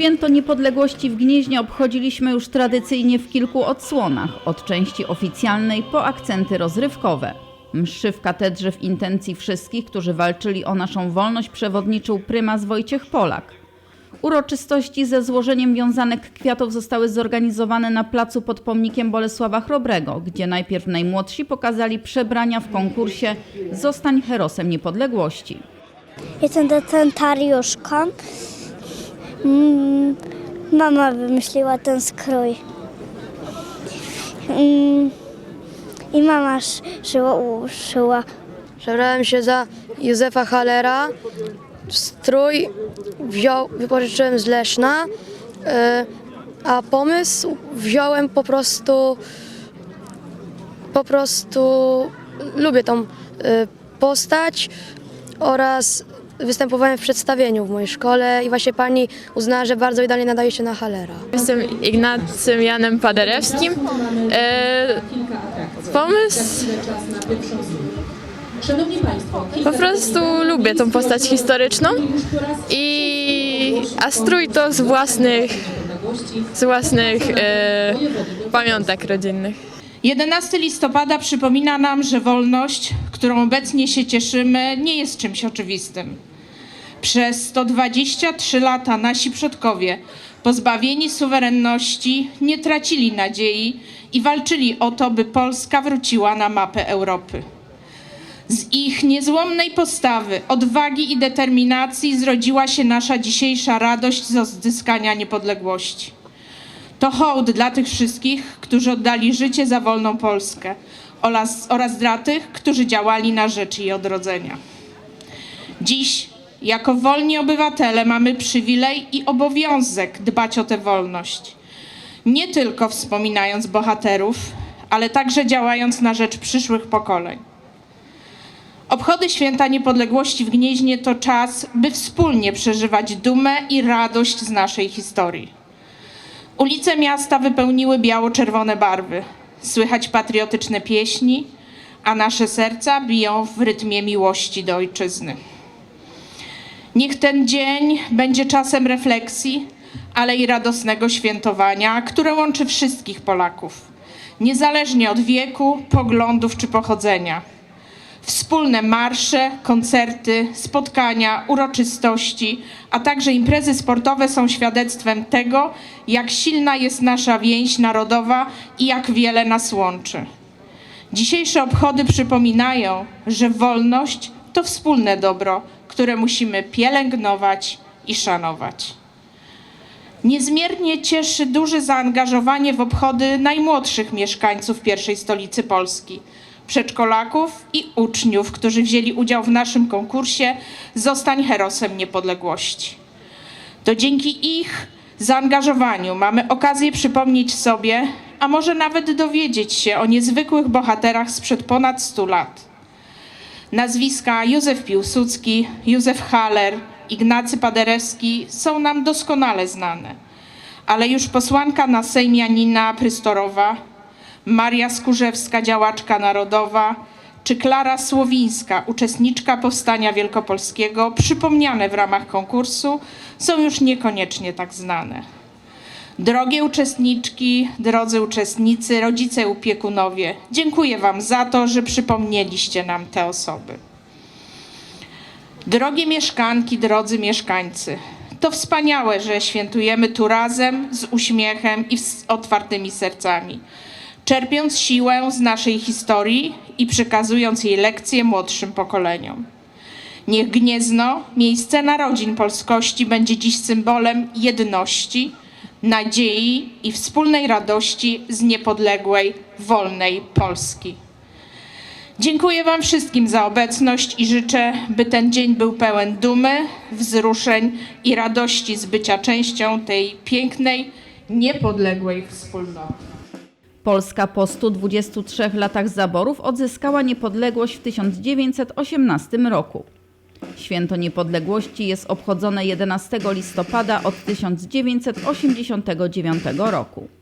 Święto Niepodległości w Gnieźnie obchodziliśmy już tradycyjnie w kilku odsłonach, od części oficjalnej po akcenty rozrywkowe. Mszy w katedrze w intencji wszystkich, którzy walczyli o naszą wolność przewodniczył prymas Wojciech Polak. Uroczystości ze złożeniem wiązanek kwiatów zostały zorganizowane na placu pod pomnikiem Bolesława Chrobrego, gdzie najpierw najmłodsi pokazali przebrania w konkursie Zostań herosem niepodległości. Jestem decentariuszką. Mm, Mama wymyśliła ten skrój. Mm, I mama sz- szyła, uszyła. Przebrałem się za Józefa Halera. Strój wziął, wypożyczyłem z Leszna, e, a pomysł wziąłem po prostu, po prostu lubię tą e, postać oraz występowałem w przedstawieniu w mojej szkole i właśnie pani uznała, że bardzo idealnie nadaje się na Halera. Jestem Ignacym Janem Paderewskim. E, pomysł? Szanowni Państwo, Po prostu lubię tą postać historyczną i a strój to z własnych, z własnych e, pamiątek rodzinnych. 11 listopada przypomina nam, że wolność, którą obecnie się cieszymy, nie jest czymś oczywistym. Przez 123 lata nasi przodkowie, pozbawieni suwerenności, nie tracili nadziei i walczyli o to, by Polska wróciła na mapę Europy. Z ich niezłomnej postawy, odwagi i determinacji zrodziła się nasza dzisiejsza radość z odzyskania niepodległości. To hołd dla tych wszystkich, którzy oddali życie za wolną Polskę oraz, oraz dla tych, którzy działali na rzecz jej odrodzenia. Dziś, jako wolni obywatele, mamy przywilej i obowiązek dbać o tę wolność. Nie tylko wspominając bohaterów, ale także działając na rzecz przyszłych pokoleń. Obchody Święta Niepodległości w Gnieźnie to czas, by wspólnie przeżywać dumę i radość z naszej historii. Ulice miasta wypełniły biało-czerwone barwy. Słychać patriotyczne pieśni, a nasze serca biją w rytmie miłości do ojczyzny. Niech ten dzień będzie czasem refleksji, ale i radosnego świętowania, które łączy wszystkich Polaków, niezależnie od wieku, poglądów czy pochodzenia. Wspólne marsze, koncerty, spotkania, uroczystości, a także imprezy sportowe są świadectwem tego, jak silna jest nasza więź narodowa i jak wiele nas łączy. Dzisiejsze obchody przypominają, że wolność to wspólne dobro, które musimy pielęgnować i szanować. Niezmiernie cieszy duże zaangażowanie w obchody najmłodszych mieszkańców pierwszej stolicy Polski, przedszkolaków i uczniów, którzy wzięli udział w naszym konkursie Zostań Herosem Niepodległości. To dzięki ich zaangażowaniu mamy okazję przypomnieć sobie, a może nawet dowiedzieć się o niezwykłych bohaterach sprzed ponad 100 lat. Nazwiska Józef Piłsudski, Józef Haller, Ignacy Paderewski są nam doskonale znane, ale już posłanka na Sejm Janina Prystorowa, Maria Skurzewska, działaczka narodowa, czy Klara Słowińska, uczestniczka Powstania Wielkopolskiego, przypomniane w ramach konkursu, są już niekoniecznie tak znane. Drogie uczestniczki, drodzy uczestnicy, rodzice opiekunowie, dziękuję Wam za to, że przypomnieliście nam te osoby. Drogie mieszkanki, drodzy mieszkańcy, to wspaniałe, że świętujemy tu razem, z uśmiechem i z otwartymi sercami, czerpiąc siłę z naszej historii i przekazując jej lekcje młodszym pokoleniom. Niech Gniezno, miejsce narodzin polskości, będzie dziś symbolem jedności, nadziei i wspólnej radości z niepodległej, wolnej Polski. Dziękuję Wam wszystkim za obecność i życzę, by ten dzień był pełen dumy, wzruszeń i radości z bycia częścią tej pięknej, niepodległej wspólnoty. Polska po 123 latach zaborów odzyskała niepodległość w 1918 roku. Święto Niepodległości jest obchodzone 11 listopada od 1989 roku.